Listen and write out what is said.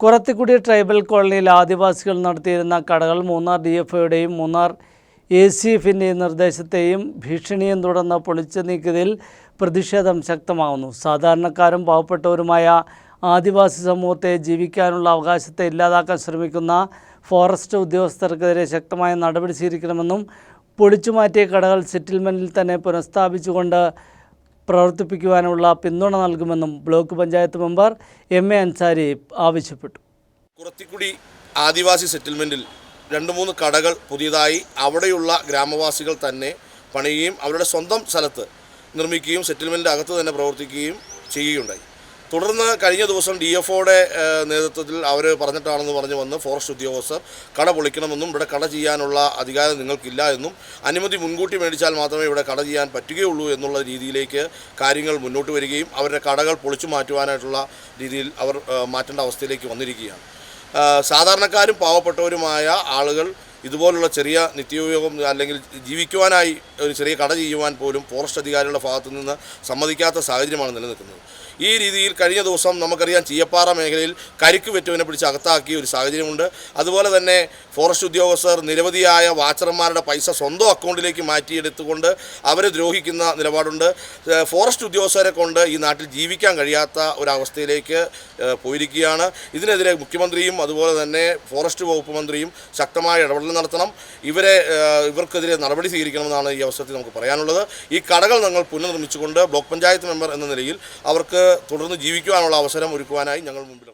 Kurathikudi tribal കോളനിയിൽ ആദിവാസികൾ നടത്തിയിരുന്ന കടകൾ Munnar D F Munnar A C എഫിന്റെയും നിർദ്ദേശത്തെയും ഭീഷണിയും തുടർന്ന് പൊളിച്ചു നീക്കിയതിൽ പ്രതിഷേധം ശക്തമാകുന്നു സാധാരണക്കാരും പാവപ്പെട്ടവരുമായ ആദിവാസി സമൂഹത്തെ ജീവിക്കാനുള്ള അവകാശത്തെ ഇല്ലാതാക്കാൻ ശ്രമിക്കുന്ന ഫോറസ്റ്റ് ഉദ്യോഗസ്ഥർക്കെതിരെ ശക്തമായ നടപടി സ്വീകരിക്കണമെന്നും പൊളിച്ചുമാറ്റിയ കടകൾ സെറ്റിൽമെന്റിൽ തന്നെ പുനഃസ്ഥാപിച്ചുകൊണ്ട് പ്രവർത്തിപ്പിക്കുവാനുള്ള പിന്തുണ നൽകുമെന്നും block panchayat member M A Ansari ആവശ്യപ്പെട്ടു. കുറത്തിക്കുടി ആദിവാസി സെറ്റിൽമെന്റിൽ രണ്ട് മൂന്ന് കടകൾ പുതിയതായി അവിടെയുള്ള ഗ്രാമവാസികൾ തന്നെ പണിയുകയും അവരുടെ സ്വന്തം സ്ഥലത്ത് നിർമ്മിക്കുകയും സെറ്റിൽമെന്റിന്റെ അകത്ത് തന്നെ പ്രവർത്തിക്കുകയും ചെയ്യുകയുണ്ടായി. തുടർന്ന് കഴിഞ്ഞ ദിവസം ഡി എഫ് ഒയുടെ നേതൃത്വത്തിൽ അവർ പറഞ്ഞിട്ടാണെന്ന് പറഞ്ഞു വന്ന് ഫോറസ്റ്റ് ഉദ്യോഗസ്ഥർ കട പൊളിക്കണമെന്നും ഇവിടെ കട ചെയ്യാനുള്ള അധികാരം നിങ്ങൾക്കില്ല എന്നും അനുമതി മുൻകൂട്ടി മേടിച്ചാൽ മാത്രമേ ഇവിടെ കട ചെയ്യാൻ പറ്റുകയുള്ളൂ എന്നുള്ള രീതിയിലേക്ക് കാര്യങ്ങൾ മുന്നോട്ട് വരികയും അവരുടെ കടകൾ പൊളിച്ചു മാറ്റുവാനായിട്ടുള്ള രീതിയിൽ അവർ മാറ്റേണ്ട അവസ്ഥയിലേക്ക് വന്നിരിക്കുകയാണ്. സാധാരണക്കാരും പാവപ്പെട്ടവരുമായ ആളുകൾ ഇതുപോലുള്ള ചെറിയ നിത്യോപയോഗം അല്ലെങ്കിൽ ജീവിക്കുവാനായി ഒരു ചെറിയ കട ചെയ്യുവാൻ പോലും ഫോറസ്റ്റ് അധികാരികളുടെ ഭാഗത്തു നിന്ന് സമ്മതിക്കാത്ത സാഹചര്യമാണ് നിലനിൽക്കുന്നത്. ഈ രീതിയിൽ കഴിഞ്ഞ ദിവസം നമുക്കറിയാം ചീയപ്പാറ മേഖലയിൽ കരിക്ക് വെറ്റുവിനെ പിടിച്ച് അകത്താക്കിയ ഒരു സാഹചര്യമുണ്ട്. അതുപോലെ തന്നെ ഫോറസ്റ്റ് ഉദ്യോഗസ്ഥർ നിരവധിയായ വാച്ചർമാരുടെ പൈസ സ്വന്തം അക്കൗണ്ടിലേക്ക് മാറ്റിയെടുത്തുകൊണ്ട് അവരെ ദ്രോഹിക്കുന്ന നിലപാടുണ്ട്. ഫോറസ്റ്റ് ഉദ്യോഗസ്ഥരെ കൊണ്ട് ഈ നാട്ടിൽ ജീവിക്കാൻ കഴിയാത്ത ഒരവസ്ഥയിലേക്ക് പോയിരിക്കുകയാണ്. ഇതിനെതിരെ മുഖ്യമന്ത്രിയും അതുപോലെ തന്നെ ഫോറസ്റ്റ് വകുപ്പ് മന്ത്രിയും ശക്തമായ ഇടപെടൽ നടത്തണം. ഇവരെ ഇവർക്കെതിരെ നടപടി സ്വീകരിക്കണമെന്നാണ് ഈ അവസരത്തിൽ നമുക്ക് പറയാനുള്ളത്. ഈ കടകൾ ഞങ്ങൾ പുനർനിർമ്മിച്ചുകൊണ്ട് ബ്ലോക്ക് പഞ്ചായത്ത് മെമ്പർ എന്ന നിലയിൽ അവർക്ക് തുടർന്ന് ജീവിക്കുവാനുള്ള അവസരം ഒരുക്കുവാനായി ഞങ്ങൾ മുമ്പിൽ